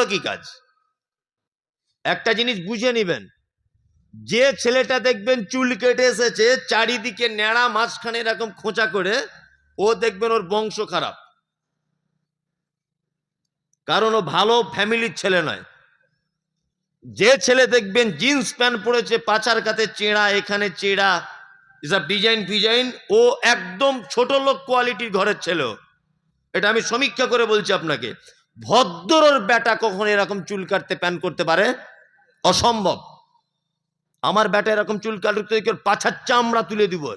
লোকই কাজ। একটা জিনিস বুঝে নিবেন, যে ছেলেটা দেখবেন চুল কেটে এসেছে, চারিদিকে ন্যাড়া মাঝখানে এরকম খোঁচা করে, ও দেখবেন ওর বংশ খারাপ। কারণ ও ভালো ফ্যামিলির ছেলে নয়। যে ছেলে দেখবেন জিন্স প্যান্ট পরেছে, পাচার কাতে চেড়া, এখানে চেড়া এসব ডিজাইন ফিজাইন ও একদম ছোট লোক কোয়ালিটির ঘরের ছেলে এটা আমি সমীক্ষা করে বলছি আপনাকে। ভদ্রর বেটা কখন এরকম চুল কাটতে, প্যান করতে পারে? অসম্ভব। আমার বেটা এরকম চুল কাটতে পাছার চামড়া তুলে দিব।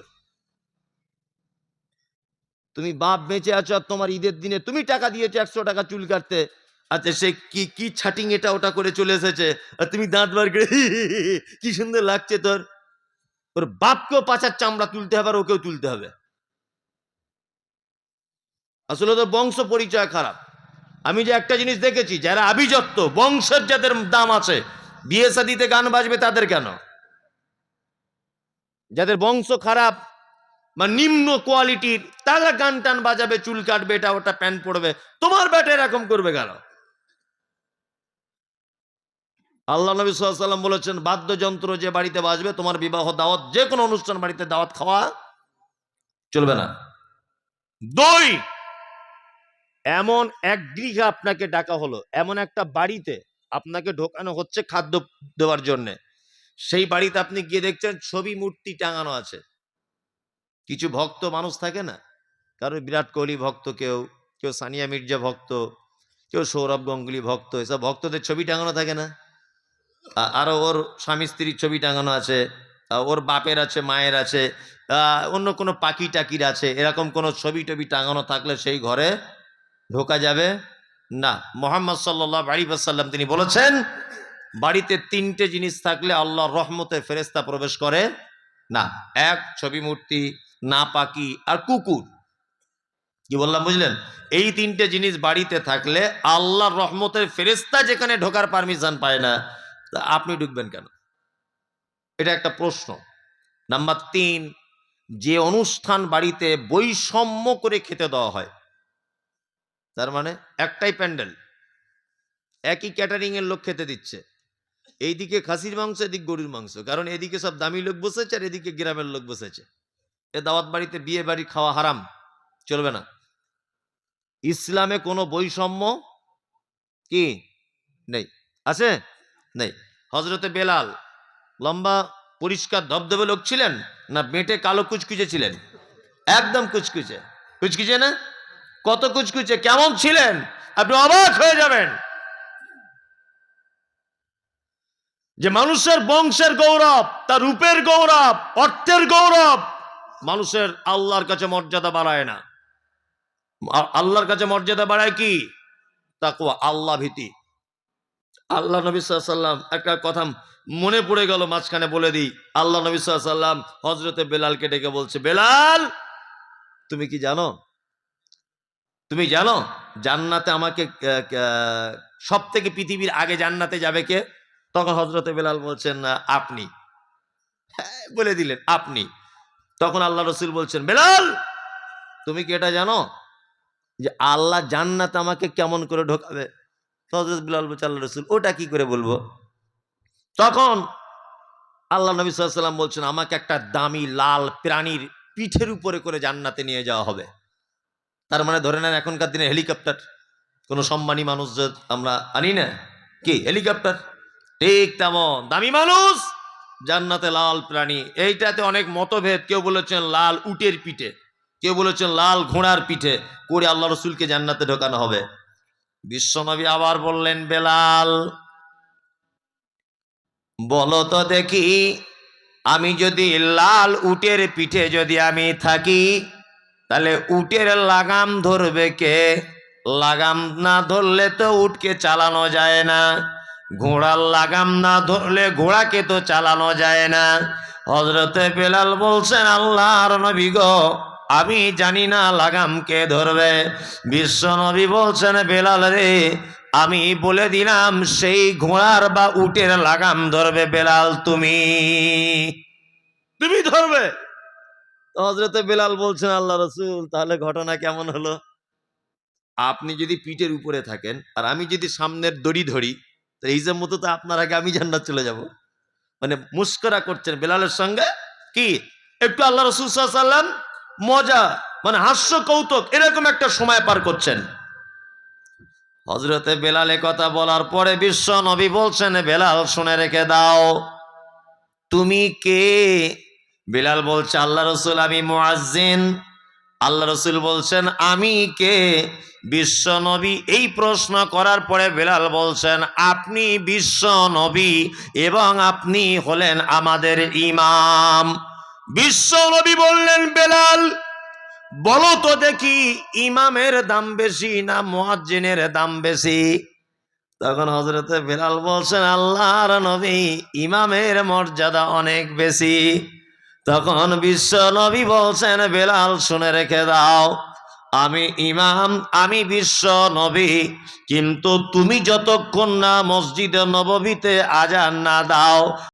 তুমি বাপ বেঁচে আছো আর তোমার ঈদের দিনে তুমি টাকা দিয়েছ, একশো টাকা চুল কাটতে। আচ্ছা সে কি কি ছাটিং এটা ওটা করে চলে এসেছে? আর তুমি দাঁত বার করে কি সুন্দর লাগছে তোর। ওর বাপকেও পাছার চামড়া তুলতে হবে আর ওকেও তুলতে হবে। আসলে তো বংশ পরিচয় খারাপ। আমি যে একটা জিনিস দেখেছি, যারা আভিজাত্য, বংশের যাদের দাম আছে, বিয়ে শাদিতে গান বাজবে তাদের কেন? যাদের বংশ খারাপ, বা নিম্ন কোয়ালিটির তারা গান টান বাজাবে, চুল কাটবে, এটা ওটা প্যান্ট পড়বে তোমার ব্যাটা এরকম করবে কেন? আল্লাহ নবী সাল্লাম বলেছেন, বাদ্যযন্ত্র যে বাড়িতে বাজবে, তোমার বিবাহ, দাওয়াত, যে কোনো অনুষ্ঠান বাড়িতে দাওয়াত খাওয়া চলবে না। দুই এমন এক গৃহে আপনাকে ডাকা হলো, এমন একটা বাড়িতে আপনাকে ঢোকানো হচ্ছে খাদ্য দেওয়ার জন্য। সেই বাড়িতে আপনি গিয়ে দেখছেন ছবি মূর্তি টাঙানো আছে। কিছু ভক্ত মানুষ থাকে না? কারও বিরাট কোহলি ভক্ত কেউ কেউ সানিয়া মির্জা ভক্ত, কেউ সৌরভ গঙ্গুলি ভক্ত, এসব ভক্তদের ছবি টাঙানো থাকে না? আ- আরও ওর স্বামী স্ত্রীর ছবি টাঙানো আছে ওর বাপের আছে, মায়ের আছে অন্য কোনো পাখি টাকির আছে, এরকম কোনো ছবি টবি টাঙানো থাকলে সেই ঘরে ঢোকা যাবে? না। মোহাম্মদ সাল্লাহ আলী সাল্লাম তিনি বলেছেন, বাড়িতে তিনটে জিনিস থাকলে আল্লাহর রহমতে ফেরেস্তা প্রবেশ করে। না, এক ছবি মূর্তি না পাখি আর কুকুর। কি বললাম, বুঝলেন? এই তিনটে জিনিস বাড়িতে থাকলে আল্লাহর রহমতের ফেরেস্তা যেখানে ঢোকার পারমিশন পায় না, তা আপনি ঢুকবেন কেন? এটা একটা প্রশ্ন। নাম্বার তিন, যে অনুষ্ঠান বাড়িতে বৈষম্য করে খেতে দেওয়া হয় তার মানে একটাই প্যান্ডেল। একই ক্যাটারিং এর লোক খেতে দিচ্ছে। এইদিকে খাসির মাংস, এদিক গরুর মাংস। কারণ এদিকে সব দামি লোক বসেছে আর এদিকে গ্রামের লোক বসেছে। এ দাওয়াত বাড়িতে বিয়ে বাড়ি খাওয়া হারাম। চলবে না। ইসলামে কোনো বৈষম্য কি? নেই। আছে? নেই। হজরতে বেলাল লম্বা, পরিষ্কার, ধবধবে লোক ছিলেন না, বেঁটে কালো কুচকুচে ছিলেন? একদম কুচকুচে। কুচকুচে না? কত কুচকুচে, কেমন ছিলেন? আপনি অবাক হয়ে যাবেন। যে মানুষের বংশের গৌরব, তার রূপের গৌরব, অর্থের গৌরব, মানুষের আল্লাহর কাছে মর্যাদা বাড়ায় না। আল্লাহর কাছে মর্যাদা বাড়ায় কি? তাকুয়া আল্লাহ ভীতি। আল্লাহ নবী সাল্লাম একটা কথা মনে পড়ে গেল মাঝখানে বলে দিই। আল্লাহ নবী সাল্লাম হজরতে বেলালকে ডেকে বলছে, বেলাল, তুমি কি জানো তুমি জানো জান্নাতে আমাকে সব থেকে পৃথিবীর আগে জান্নাতে যাবে কে? তখন হজরতে বেলাল বলছেন "না, আপনি। হ্যাঁ, বলে দিলেন আপনি। তখন আল্লাহ রসুল বলছেন বেলাল তুমি কি এটা জানো যে আল্লাহ জান্নাত আমাকে কেমন করে ঢোকাবে? হজরত বিলাল বলছে আল্লাহ রসুল ওটা কি করে বলব? তখন আল্লাহ নবী সাল্লাম বলছেন আমাকে একটা দামি লাল প্রাণীর পিঠের উপরে করে জান্নাতে নিয়ে যাওয়া হবে। তার মানে ধরে নেন এখনকার দিনে হেলিকপ্টার। কোনো সম্মানী মানুষ আমরা আনি না। কি? হেলিকপ্টার? ঠিক তেমন। দামি মানুষ? জান্নাতে লাল প্রাণী। এইটাতে অনেক মতভেদ। কেউ বলেছেন লাল উটের পিঠে। কেউ বলেছেন লাল ঘোড়ার পিঠে। করে আল্লাহ রসুলকে জান্নাতে ঢোকানো হবে। বিশ্বনবী আবার বললেন, বেলাল, বলো তো দেখি, আমি যদি লাল উটের পিঠে যদি আমি থাকি তাহলে উটের লাগাম ধরবে কে? লাগাম না ধরলে তো উটকে চালানো যায় না। ঘোড়ার লাগাম না ধরলে ঘোড়াকে তো চালানো যায় না। হজরতে বেলাল বলছেন, আল্লাহর নবী গো, আমি জানি না লাগাম কে ধরবে। বিশ্ব নবী বলছেন, বেলাল রে, আমি বলে দিলাম, সেই ঘোড়ার বা উটের লাগাম ধরবে বেলাল, তুমি। তুমি ধরবে? হজরতে বেলাল বলছেন, আল্লাহ রসুল, তাহলে ঘটনা কেমন হলো? আপনি যদি পিঠের উপরে থাকেন, আর আমি যদি সামনের দড়ি ধরি, তো এই যে মতো তো আপনার আগে আমি জান্নাত চলে যাব। মানে মুস্করা করছেন, বেলালের সঙ্গে কি? একটু আল্লাহ রসুল সাল্লাম মজা মানে হাস্য, কৌতুক, এরকম একটা সময় পার করছেন। হজরতে বেলালে কথা বলার পরে বিশ্ব নবী বলছেন, বেলাল, শুনে রেখে দাও। তুমি কে? বেলাল বলছে, আল্লাহ রসুল, আমি মুআজ্জিন। আল্লাহ রসুল বলছেন, আমি কে? বিশ্ব নবী এই প্রশ্ন করার পরে বেলাল বলছেন, আপনি বিশ্ব নবী এবং আপনি হলেন আমাদের ইমাম। বিশ্ব নবী বললেন, বেলাল, বলো তো দেখি ইমামের দাম বেশি না মুয়াজ্জিনের দাম বেশি? তখন হজরতে বেলাল বলছেন, আল্লাহর নবী ইমামের মর্যাদা অনেক বেশি। তখন বিশ্ব নবী বলছেন, বেলাল, শুনে রেখে দাও, আমি ইমাম, আমি বিশ্ব নবী, কিন্তু তুমি যতক্ষণ না মসজিদে নববীতে আজান না দাও